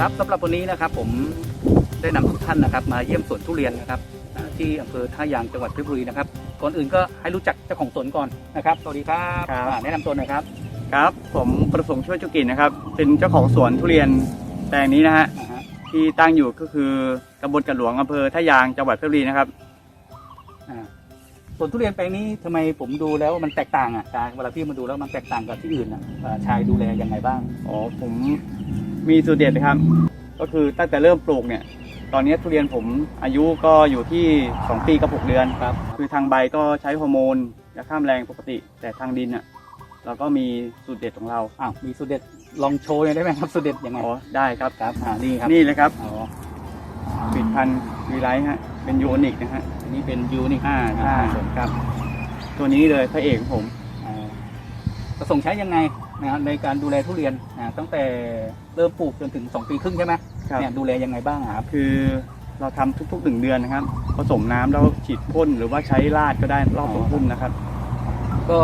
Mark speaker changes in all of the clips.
Speaker 1: ครับสำหรับวันนี้นะครับผมได้นำทุกท่านนะครับ มาเยี่ยมสวนทุเรียนนะครับอ่าที่อำเภอท่ายางจังหวัดเพชรบุรีนะครับก่อนอื่นก็ให้รู้จักเจ้าของสวนก่อนนะครับสวัสดีครับ
Speaker 2: ครับ
Speaker 1: อ่าแนะนำตัวหน่อยครับ
Speaker 2: ครับ ผมประสงค์ช่วยจุกิจนะครับ เป็นเจ้าของสวนทุเรียนแปลงนี้นะฮะ
Speaker 1: อ่าฮะ
Speaker 2: ที่ตั้งอยู่ก็คือตำบลกระหลวงอำเภอท่ายางจังหวัดเพชรบุรีนะครับ
Speaker 1: อ่าสวนทุเรียนแปลงนี้ทำไมผมดูแล้วมันแตกต่างอะชายเวลาพี่มาดูแล้วมันแตกต่างกับที่อื่นอะอ่าชายดูแลยังไงบ้าง
Speaker 2: อ๋อผม มีสูตรเด็ดนะครับ ก็คือตั้งแต่เริ่มปลูกเนี่ย ตอนนี้ทุเรียนผมอายุก็อยู่ที่ 2 ปีกับ6เดือน
Speaker 1: ครับ
Speaker 2: คือทางใบก็ใช้ฮอร์โมนยาฆ่าแมลงปกติ แต่ทางดินอะเราก็มีสูตรเด็ดของเรา
Speaker 1: อ้าวมีสูตรเด็ดลองโชว์หน่อยได้ไหมครับสูตรเด็ดยังไง
Speaker 2: อ๋อได้ครับ
Speaker 1: ครับอ่านี่ครับ
Speaker 2: นี่เลยครับ
Speaker 1: อ๋อ
Speaker 2: ผลิตภัณฑ์วีไลท์ฮะเป็นยูนิคนะฮะ
Speaker 1: อันนี้เป็นยูนิค
Speaker 2: อ่าใช่
Speaker 1: ครับ
Speaker 2: ตัวนี้เลยพระเอกของผม
Speaker 1: อ่าประสงค์ใช้ยังไง นะครับในการดูแลทุเรียนนะตั้งแต่เริ่มปลูกจนถึง 2 ปีครึ่งใช่ไหม
Speaker 2: ครับ
Speaker 1: เนี่ยดูแลยังไงบ้างอะครับ
Speaker 2: คือเราทำทุกๆหนึ่งเดือนนะครับ ผสมน้ำแล้วฉีดพ่นหรือว่าใช้ราดก็ได้รอบ
Speaker 1: อ๋
Speaker 2: ส
Speaker 1: อ
Speaker 2: วนพุ่มนะครับ
Speaker 1: ก็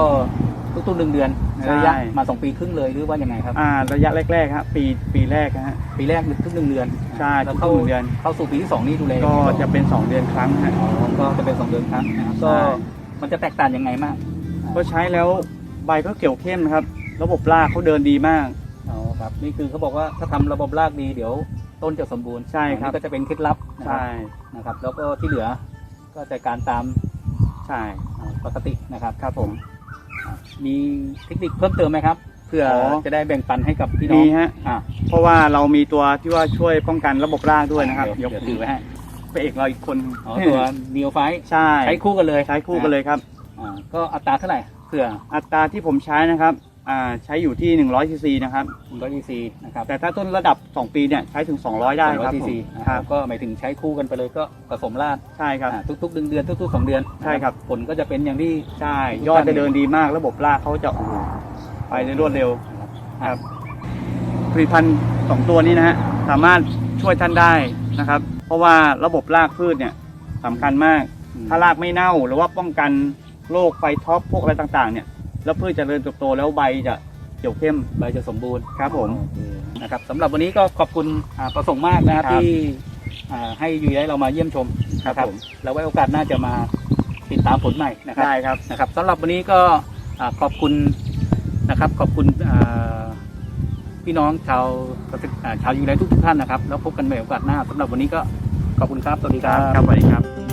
Speaker 1: ทุกๆหนึ่งเดือนในระยะ
Speaker 2: ใช่
Speaker 1: มา2ปีครึ่งเลยหรือว่ายังไงครับ
Speaker 2: อ่าระยะแรกๆครับปีปีแรกนะฮะ
Speaker 1: ปีแรกทุกหนึ่งเดือน
Speaker 2: ใช่
Speaker 1: แล้ว
Speaker 2: ทุ
Speaker 1: เข้าก
Speaker 2: ๆหนึ่งเดือน
Speaker 1: เข้าสู่ปีที่2นี่ดูแล
Speaker 2: ก็
Speaker 1: ยังไงบ้าง
Speaker 2: จะเป็น2เดือนครั้งฮะ
Speaker 1: อ๋อก็จะเป็นสองเดือนครั้งนะครับก็
Speaker 2: ใช่
Speaker 1: มันจะแตกต่างยังไงมาก
Speaker 2: ก็ใช้แล้วใบก็เขียวเข้มนะครับ ระบบรากเขาเดินดีมาก
Speaker 1: อ๋อครับ นี่คือเขาบอกว่าถ้าทำระบบรากดีเดี๋ยวต้นจะสมบูรณ์
Speaker 2: ใช่ครับ
Speaker 1: อันนี้ก็จะเป็นเคล็ดลับนะครั
Speaker 2: ใช่
Speaker 1: บนะครับ แล้วก็ที่เหลือก็จะการตาม
Speaker 2: ใช่
Speaker 1: อ่าปกตินะครับ
Speaker 2: ครับผม
Speaker 1: มีเทคนิคเพิ่มเติมไหมครับเพื่ออ
Speaker 2: อ
Speaker 1: จะได้แบ่งปันให้กับพี่น้อ
Speaker 2: มี
Speaker 1: ง
Speaker 2: ฮะ
Speaker 1: อ่า
Speaker 2: เพราะว่าเรามีตัวที่ว่าช่วยป้องกันระบบรากด้วยนะครับ
Speaker 1: เดี๋ยวเดี๋ยวถือไว้ให้
Speaker 2: พระเอกเราอีกคน
Speaker 1: อ๋อตัวนิวไฟ
Speaker 2: ใช่
Speaker 1: ใช้คู่กันเลย
Speaker 2: ใช้คู่กันเลยครับ
Speaker 1: อ่าก็อัตราเท่าไหร่เผื่อ
Speaker 2: อัตราที่ผมใช้นะครับ อ่าใช้อยู่ที่100ซีซีนะครับ
Speaker 1: 100 cc นะครับ
Speaker 2: แต่ถ้าต้นระดับ 2 ปีเนี่ยใช้ถึง 200 ได้ครับ
Speaker 1: 100 cc
Speaker 2: ผม
Speaker 1: นะ
Speaker 2: ค
Speaker 1: ค
Speaker 2: รั
Speaker 1: รั
Speaker 2: บบ
Speaker 1: ก็หมายถึงใช้คู่กันไปเลยก็ผสมราด
Speaker 2: ใช่ครับ
Speaker 1: อ่าทุกๆหนึ่งเดือนทุกๆสองเดือน
Speaker 2: ใช่ครับ
Speaker 1: ผลก็จะเป็นอย่างที่
Speaker 2: ใช่ยอดจะเดินดีมากระบบรากเขาจะโอ้โหไปได้รวดเร็วครับผลิตภัณฑ์สองตัวนี้นะฮะสามารถช่วยท่านได้นะครับ เพราะว่าระบบรากพืชเนี่ยสำคัญมาก
Speaker 1: อืม
Speaker 2: ถ้ารากไม่เน่าหรือว่าป้องกันโรคไฟท็อปพวกอะไรต่างๆ เนี่ย แล้วพืชจะเจริญเติบโตแล้วใบจะเขียวเข้ม
Speaker 1: ใบจะสมบูรณ์
Speaker 2: ครับผม
Speaker 1: โอเคนะครับสำหรับวันนี้ก็ขอบคุณอ่าประสงค์มากนะครับ
Speaker 2: ครับ
Speaker 1: ที่อ่าให้ยูให้เรามาเยี่ยมชม
Speaker 2: ครับ
Speaker 1: นะ
Speaker 2: ผม
Speaker 1: แล้วไว้โอกาสหน้าจะมาติดตามผลใหม่นะครับ
Speaker 2: ได้ครับ
Speaker 1: นะครับสำหรับวันนี้ก็อ่าขอบคุณนะครับขอบคุณอ่าพี่น้องชาวอ่าชาวยูไรทุกๆท่านนะครับ แล้วพบกันใหม่โอกาสหน้าสำหรับวันนี้ก็ขอบคุณครับสวัสดีครับ
Speaker 2: ครับสวัสดีครับ